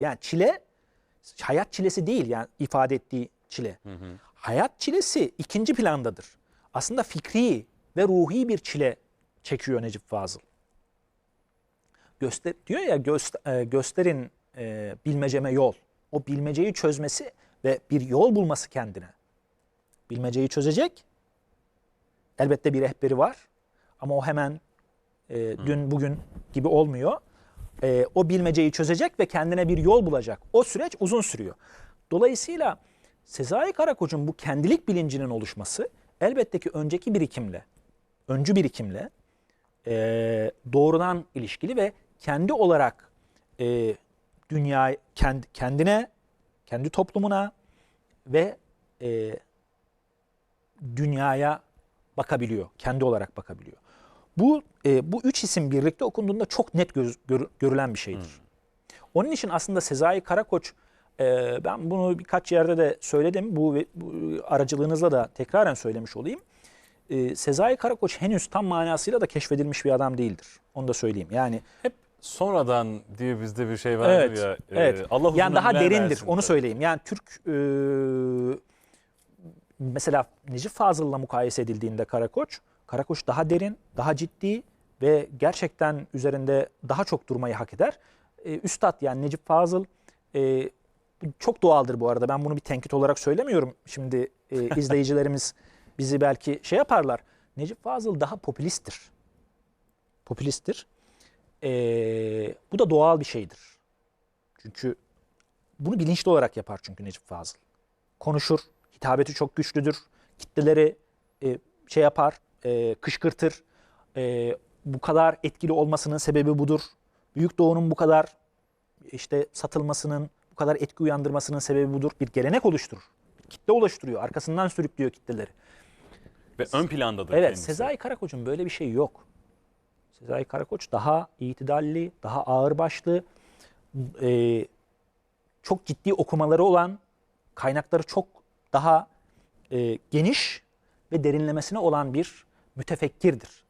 Yani çile hayat çilesi değil yani ifade ettiği çile. Hayat çilesi ikinci plandadır. Aslında fikri ve ruhi bir çile çekiyor Necip Fazıl. Göster diyor ya göster, gösterin e, bilmeceme yol. O bilmeceyi çözmesi ve bir yol bulması kendine. Bilmeceyi çözecek. Elbette bir rehberi var. Ama o hemen e, dün bugün gibi olmuyor. E, o bilmeceyi çözecek ve kendine bir yol bulacak. O süreç uzun sürüyor. Dolayısıyla Sezai Karakoç'un bu kendilik bilincinin oluşması elbette ki önceki birikimle, öncü birikimle e, doğrudan ilişkili ve kendi olarak e, dünya kendi, kendine, kendi toplumuna ve e, dünyaya bakabiliyor. Kendi olarak bakabiliyor. Bu e, bu üç isim birlikte okunduğunda çok net göz- gör- görülen bir şeydir. Onun için aslında Sezai Karakoç e, ben bunu birkaç yerde de söyledim. Bu, bu aracılığınızla da tekraren söylemiş olayım. E, Sezai Karakoç henüz tam manasıyla da keşfedilmiş bir adam değildir. Onu da söyleyeyim. Yani Hep sonradan diye bizde bir şey vardır Evet, ya. e, evet. Allah uzun yani daha derindir. versin. Onu söyleyeyim. Yani Türk e, mesela Necip Fazıl'la mukayese edildiğinde Karakoç, Karakoç daha derin, daha ciddi ve gerçekten üzerinde daha çok durmayı hak eder. E, Üstad yani Necip Fazıl e, çok doğaldır bu arada. Ben bunu bir tenkit olarak söylemiyorum. Şimdi e, izleyicilerimiz bizi belki şey yaparlar. Necip Fazıl daha popülisttir. Popülisttir. E, bu da doğal bir şeydir. Çünkü bunu bilinçli olarak yapar çünkü Necip Fazıl. Konuşur, hitabeti çok güçlüdür. Kitleleri e, şey yapar, e, kışkırtır. E, bu kadar etkili olmasının sebebi budur. Büyük Doğu'nun bu kadar işte satılmasının, bu kadar etki uyandırmasının sebebi budur. Bir gelenek oluşturur. Kitle oluşturuyor, arkasından sürüklüyor kitleleri. Ve ön plandadır Evet, kendisi. Sezai Karakoç'un böyle bir şey yok. Sezai Karakoç daha itidalli, daha ağırbaşlı, e, çok ciddi okumaları olan, kaynakları çok daha e, geniş ve derinlemesine olan bir mütefekkirdir.